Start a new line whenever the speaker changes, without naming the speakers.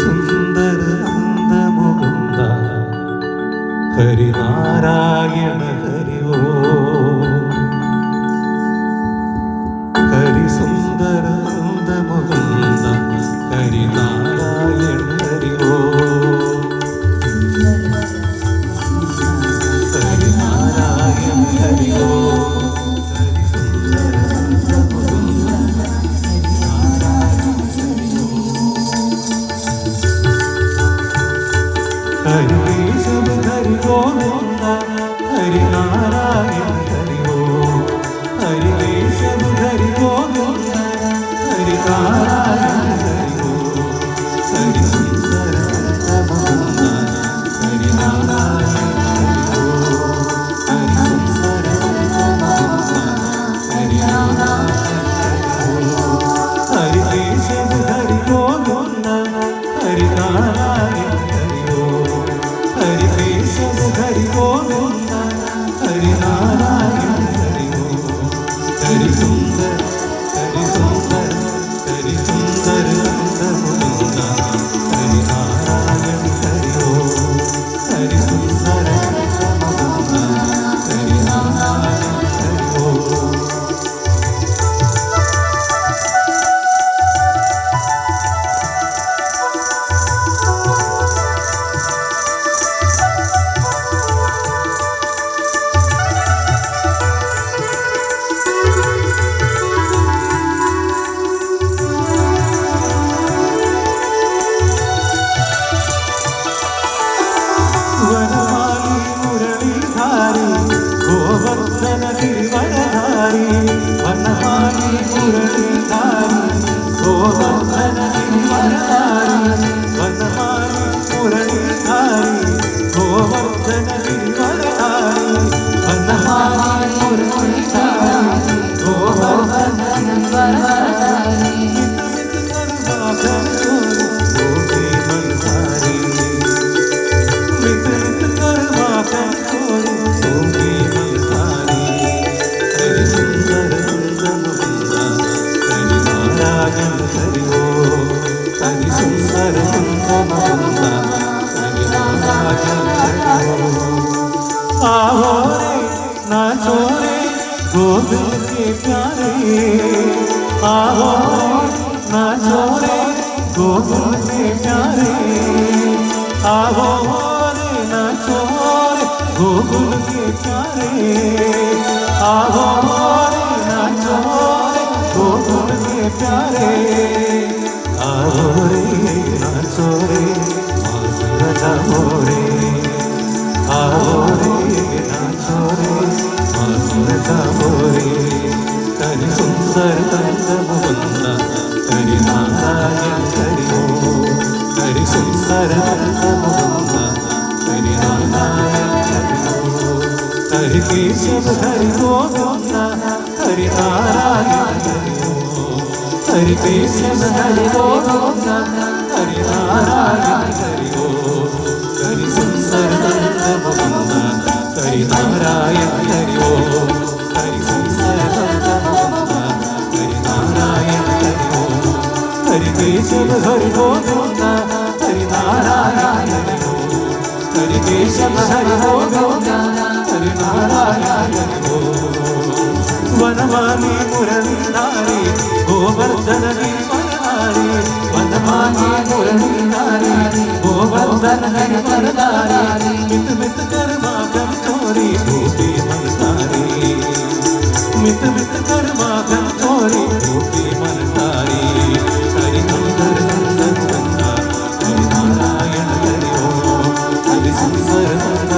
സുന്ദര നന്ദമുകുന്ദ Harinarayana Aman आओ रे नाचो रे गोविंद के प्यारे आओ रे नाचो रे गोविंद के प्यारे आओ रे नाचो रे गोकुल के प्यारे आओ रे नाचो रे गोकुल के प्यारे आओ रे नाचो रे हरि हरि गोविंद हरि नारायण हरि हरि केशव हरि गोविंद हरि नारायण हरि ओ हरि सुंदर कंद मुकुंद हरि नारायण हरि ओ हरि मुकुंद हरि नारायण हरि ओ हरि केशव हरि गोविंद हरि नारायण हरि ओ हरि केशव हरि गोविंद हरि नारायण गो वनमाली मुरली नारी गोवर्धन हरि वनमाली मुरली नारी गोवर्धन हरि वरदारी मित मित कर मागम चोरी भूपी मन मित मित कर मागम चोरी भूपी मन तारी नारायण हरि ओ हरि संसर संसद